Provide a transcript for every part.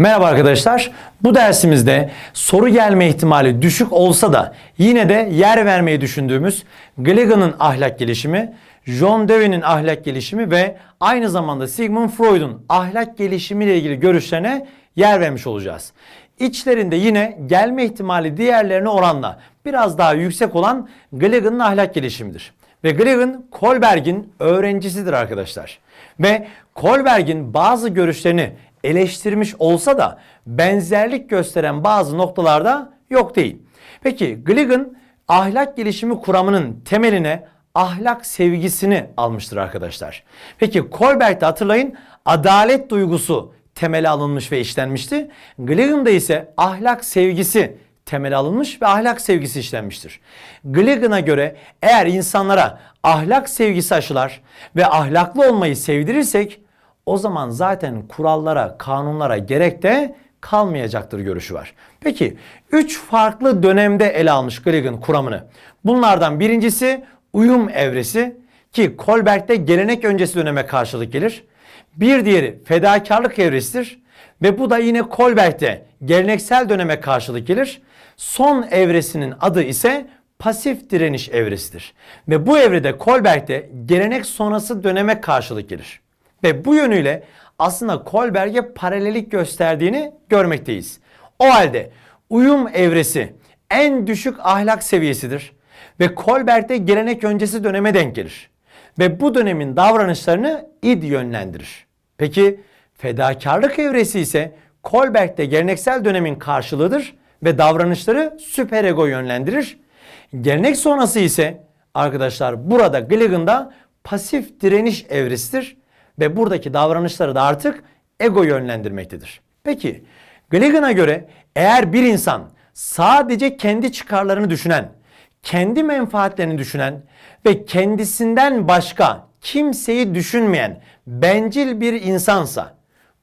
Merhaba arkadaşlar. Bu dersimizde soru gelme ihtimali düşük olsa da yine de yer vermeyi düşündüğümüz Gilligan'ın ahlak gelişimi, John Dewey'nin ahlak gelişimi ve aynı zamanda Sigmund Freud'un ahlak gelişimi ile ilgili görüşlerine yer vermiş olacağız. İçlerinde yine gelme ihtimali diğerlerine oranla biraz daha yüksek olan Gilligan'ın ahlak gelişimidir. Ve Gilligan Kohlberg'in öğrencisidir arkadaşlar. Ve Kohlberg'in bazı görüşlerini eleştirmiş olsa da benzerlik gösteren bazı noktalarda yok değil. Peki Gilligan ahlak gelişimi kuramının temeline ahlak sevgisini almıştır arkadaşlar. Peki Kohlberg'de hatırlayın adalet duygusu temele alınmış ve işlenmişti. Gilligan'da ise ahlak sevgisi temele alınmış ve ahlak sevgisi işlenmiştir. Gilligan'a göre eğer insanlara ahlak sevgisi aşılar ve ahlaklı olmayı sevdirirsek o zaman zaten kurallara, kanunlara gerek de kalmayacaktır görüşü var. Peki 3 farklı dönemde ele almış Gilligan kuramını. Bunlardan birincisi uyum evresi ki Kohlberg'de gelenek öncesi döneme karşılık gelir. Bir diğeri fedakarlık evresidir ve bu da yine Kohlberg'de geleneksel döneme karşılık gelir. Son evresinin adı ise pasif direniş evresidir. Ve bu evrede Kohlberg'de gelenek sonrası döneme karşılık gelir. Ve bu yönüyle aslında Kohlberg'e paralellik gösterdiğini görmekteyiz. O halde uyum evresi en düşük ahlak seviyesidir ve Kohlberg'de gelenek öncesi döneme denk gelir. Ve bu dönemin davranışlarını id yönlendirir. Peki fedakarlık evresi ise Kohlberg'de geleneksel dönemin karşılığıdır ve davranışları süperego yönlendirir. Gelenek sonrası ise arkadaşlar burada Gilligan'da pasif direniş evresidir ve buradaki davranışları da artık ego yönlendirmektedir. Peki Gilligan'a göre eğer bir insan sadece kendi çıkarlarını düşünen, kendi menfaatlerini düşünen ve kendisinden başka kimseyi düşünmeyen bencil bir insansa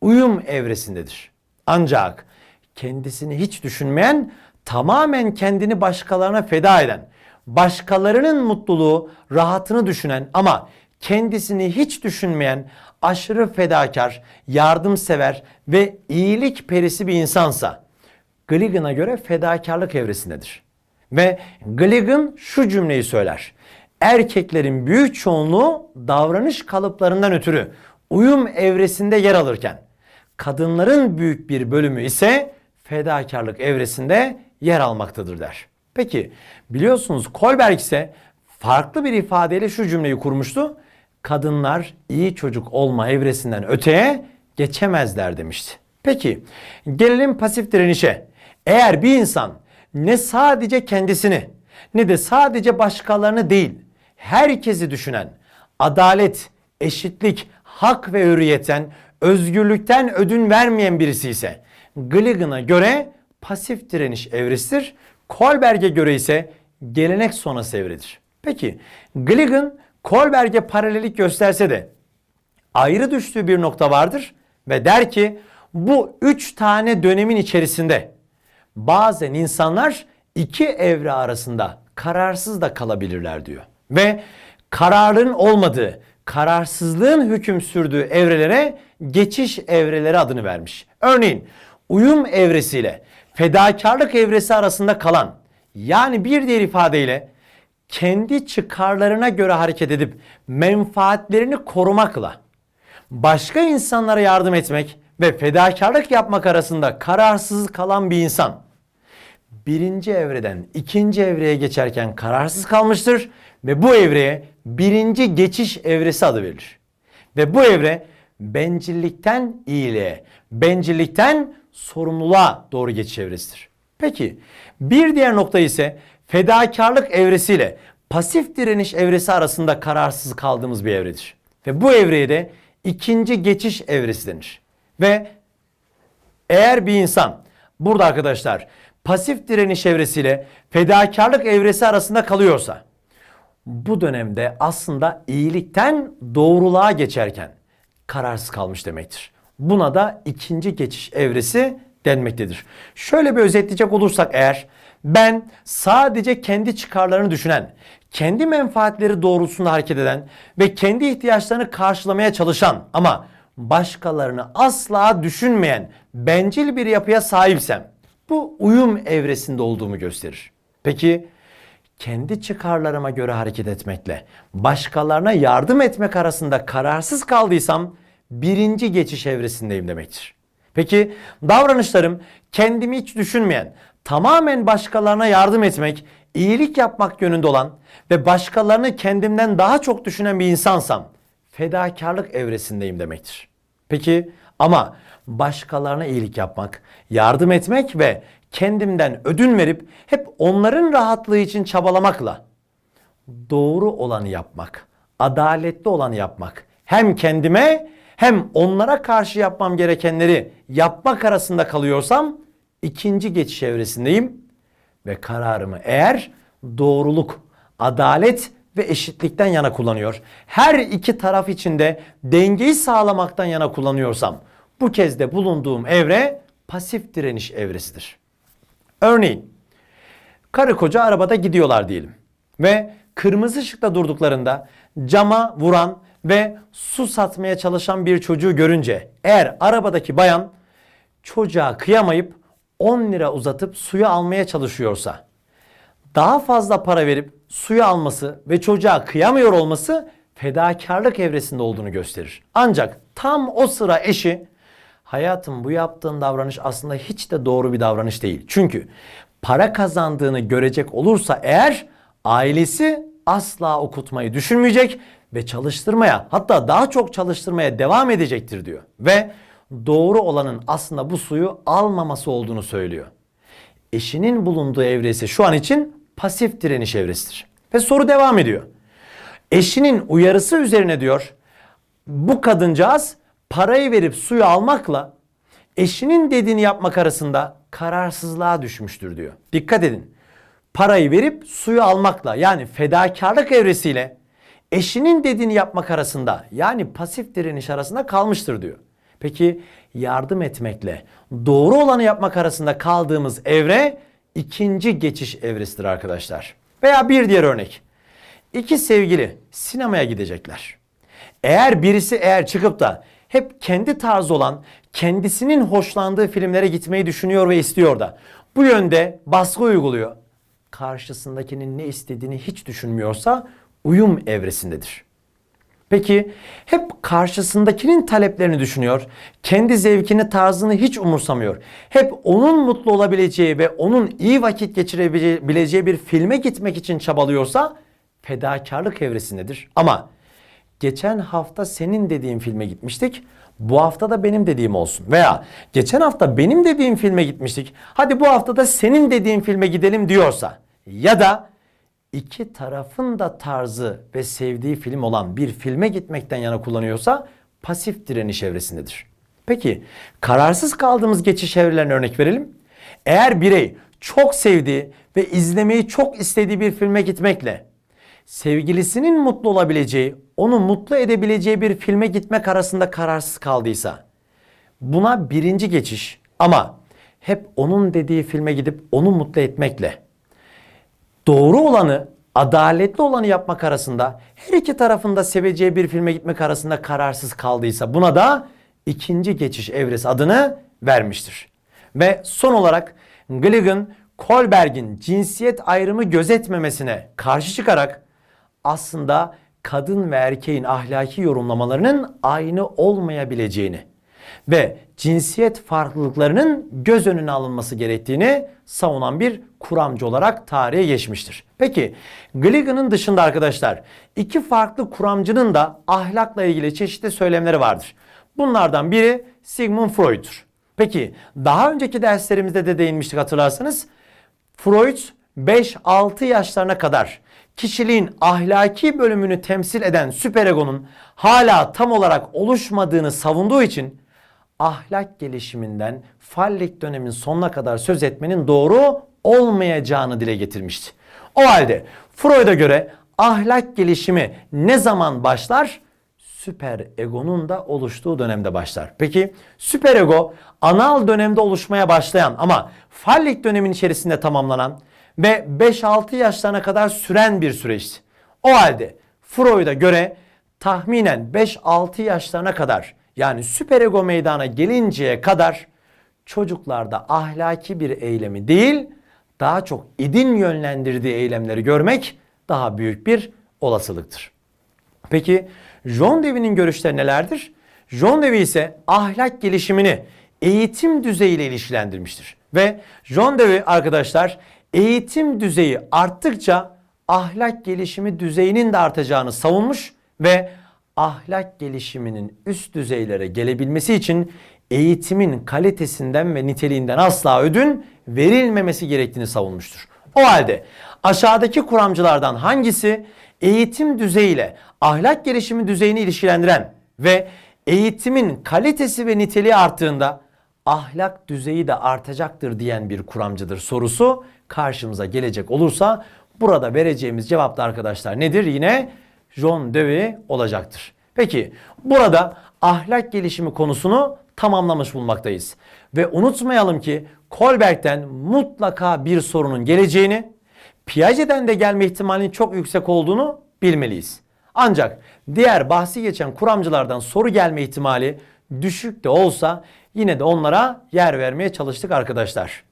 uyum evresindedir. Ancak kendisini hiç düşünmeyen, tamamen kendini başkalarına feda eden, başkalarının mutluluğu, rahatını düşünen ama kendisini hiç düşünmeyen aşırı fedakar, yardımsever ve iyilik perisi bir insansa Gilligan'a göre fedakarlık evresindedir. Ve Gilligan şu cümleyi söyler. Erkeklerin büyük çoğunluğu davranış kalıplarından ötürü uyum evresinde yer alırken kadınların büyük bir bölümü ise fedakarlık evresinde yer almaktadır der. Peki biliyorsunuz Kohlberg ise farklı bir ifadeyle şu cümleyi kurmuştu. Kadınlar iyi çocuk olma evresinden öteye geçemezler demişti. Peki gelelim pasif direnişe. Eğer bir insan ne sadece kendisini ne de sadece başkalarını değil herkesi düşünen adalet, eşitlik, hak ve hürriyetten, özgürlükten ödün vermeyen birisi ise Gilligan'a göre pasif direniş evresidir. Kohlberg'e göre ise gelenek sonrası evredir. Peki Gilligan Kohlberg'e paralellik gösterse de ayrı düştüğü bir nokta vardır ve der ki bu üç tane dönemin içerisinde bazen insanlar iki evre arasında kararsız da kalabilirler diyor. Ve kararın olmadığı, kararsızlığın hüküm sürdüğü evrelere geçiş evreleri adını vermiş. Örneğin uyum evresiyle fedakarlık evresi arasında kalan yani bir diğer ifadeyle kendi çıkarlarına göre hareket edip menfaatlerini korumakla başka insanlara yardım etmek ve fedakarlık yapmak arasında kararsız kalan bir insan birinci evreden ikinci evreye geçerken kararsız kalmıştır ve bu evreye birinci geçiş evresi adı verilir. Ve bu evre bencillikten iyiliğe, bencillikten sorumluluğa doğru geçiş evresidir. Peki bir diğer nokta ise fedakarlık evresiyle pasif direniş evresi arasında kararsız kaldığımız bir evredir. Ve bu evreye de ikinci geçiş evresi denir. Ve eğer bir insan burada arkadaşlar pasif direniş evresiyle fedakarlık evresi arasında kalıyorsa bu dönemde aslında iyilikten doğruluğa geçerken kararsız kalmış demektir. Buna da ikinci geçiş evresi denmektedir. Şöyle bir özetleyecek olursak eğer ben sadece kendi çıkarlarını düşünen, kendi menfaatleri doğrultusunda hareket eden ve kendi ihtiyaçlarını karşılamaya çalışan ama başkalarını asla düşünmeyen bencil bir yapıya sahipsem bu uyum evresinde olduğumu gösterir. Peki kendi çıkarlarıma göre hareket etmekle başkalarına yardım etmek arasında kararsız kaldıysam birinci geçiş evresindeyim demektir. Peki davranışlarım kendimi hiç düşünmeyen, tamamen başkalarına yardım etmek, iyilik yapmak yönünde olan ve başkalarını kendimden daha çok düşünen bir insansam fedakarlık evresindeyim demektir. Peki ama başkalarına iyilik yapmak, yardım etmek ve kendimden ödün verip hep onların rahatlığı için çabalamakla doğru olanı yapmak, adaletli olanı yapmak, hem kendime hem onlara karşı yapmam gerekenleri yapmak arasında kalıyorsam ikinci geçiş evresindeyim ve kararımı eğer doğruluk, adalet ve eşitlikten yana kullanıyor. Her iki taraf içinde dengeyi sağlamaktan yana kullanıyorsam bu kez de bulunduğum evre pasif direniş evresidir. Örneğin karı koca arabada gidiyorlar diyelim ve kırmızı ışıkta durduklarında cama vuran ve su satmaya çalışan bir çocuğu görünce eğer arabadaki bayan çocuğa kıyamayıp 10 lira uzatıp suyu almaya çalışıyorsa daha fazla para verip suyu alması ve çocuğa kıyamıyor olması fedakarlık evresinde olduğunu gösterir. Ancak tam o sıra eşi hayatım bu yaptığın davranış aslında hiç de doğru bir davranış değil. Çünkü para kazandığını görecek olursa eğer ailesi asla okutmayı düşünmeyecek ve çalıştırmaya hatta daha çok çalıştırmaya devam edecektir diyor. Ve doğru olanın aslında bu suyu almaması olduğunu söylüyor. Eşinin bulunduğu evresi şu an için pasif direniş evresidir. Ve soru devam ediyor. Eşinin uyarısı üzerine diyor bu kadıncağız parayı verip suyu almakla eşinin dediğini yapmak arasında kararsızlığa düşmüştür diyor. Dikkat edin. Parayı verip suyu almakla yani fedakarlık evresiyle eşinin dediğini yapmak arasında yani pasif direniş arasında kalmıştır diyor. Peki yardım etmekle doğru olanı yapmak arasında kaldığımız evre ikinci geçiş evresidir arkadaşlar. Veya bir diğer örnek. İki sevgili sinemaya gidecekler. Eğer birisi eğer çıkıp da hep kendi tarzı olan, kendisinin hoşlandığı filmlere gitmeyi düşünüyor ve istiyor da bu yönde baskı uyguluyor. Karşısındakinin ne istediğini hiç düşünmüyorsa uyum evresindedir. Peki hep karşısındakinin taleplerini düşünüyor. Kendi zevkini, tarzını hiç umursamıyor. Hep onun mutlu olabileceği ve onun iyi vakit geçirebileceği bir filme gitmek için çabalıyorsa fedakarlık evresindedir. Ama geçen hafta senin dediğin filme gitmiştik. Bu hafta da benim dediğim olsun. Veya geçen hafta benim dediğim filme gitmiştik. Hadi bu hafta da senin dediğin filme gidelim diyorsa ya da iki tarafın da tarzı ve sevdiği film olan bir filme gitmekten yana kullanıyorsa pasif direniş evresindedir. Peki kararsız kaldığımız geçiş evrelerine örnek verelim. Eğer birey çok sevdiği ve izlemeyi çok istediği bir filme gitmekle sevgilisinin mutlu olabileceği, onu mutlu edebileceği bir filme gitmek arasında kararsız kaldıysa buna birinci geçiş ama hep onun dediği filme gidip onu mutlu etmekle doğru olanı, adaletli olanı yapmak arasında her iki tarafında seveceği bir filme gitmek arasında kararsız kaldıysa buna da ikinci geçiş evresi adını vermiştir. Ve son olarak Gligan Kolberg'in cinsiyet ayrımı gözetmemesine karşı çıkarak aslında kadın ve erkeğin ahlaki yorumlamalarının aynı olmayabileceğini ve cinsiyet farklılıklarının göz önüne alınması gerektiğini savunan bir kuramcı olarak tarihe geçmiştir. Peki Gligan'ın dışında arkadaşlar iki farklı kuramcının da ahlakla ilgili çeşitli söylemleri vardır. Bunlardan biri Sigmund Freud'dur. Peki daha önceki derslerimizde de değinmiştik hatırlarsanız. Freud 5-6 yaşlarına kadar kişiliğin ahlaki bölümünü temsil eden süperegonun hala tam olarak oluşmadığını savunduğu için ahlak gelişiminden fallik dönemin sonuna kadar söz etmenin doğru olmayacağını dile getirmişti. O halde Freud'a göre ahlak gelişimi ne zaman başlar? Süper egonun da oluştuğu dönemde başlar. Peki süper ego anal dönemde oluşmaya başlayan ama fallik dönemin içerisinde tamamlanan ve 5-6 yaşlarına kadar süren bir süreçti. O halde Freud'a göre tahminen 5-6 yaşlarına kadar yani süperego meydana gelinceye kadar çocuklarda ahlaki bir eylemi değil daha çok idin yönlendirdiği eylemleri görmek daha büyük bir olasılıktır. Peki John Dewey'nin görüşleri nelerdir? John Dewey ise ahlak gelişimini eğitim düzeyiyle ilişkilendirmiştir. Ve John Dewey arkadaşlar eğitim düzeyi arttıkça ahlak gelişimi düzeyinin de artacağını savunmuş ve ahlak gelişiminin üst düzeylere gelebilmesi için eğitimin kalitesinden ve niteliğinden asla ödün verilmemesi gerektiğini savunmuştur. O halde aşağıdaki kuramcılardan hangisi eğitim düzeyiyle ahlak gelişimi düzeyini ilişkilendiren ve eğitimin kalitesi ve niteliği arttığında ahlak düzeyi de artacaktır diyen bir kuramcıdır sorusu karşımıza gelecek olursa burada vereceğimiz cevap da arkadaşlar nedir? Yine John Dewey olacaktır. Peki burada ahlak gelişimi konusunu tamamlamış bulmaktayız. Ve unutmayalım ki Kohlberg'den mutlaka bir sorunun geleceğini, Piaget'den de gelme ihtimalinin çok yüksek olduğunu bilmeliyiz. Ancak diğer bahsi geçen kuramcılardan soru gelme ihtimali düşük de olsa yine de onlara yer vermeye çalıştık arkadaşlar.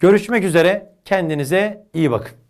Görüşmek üzere kendinize iyi bakın.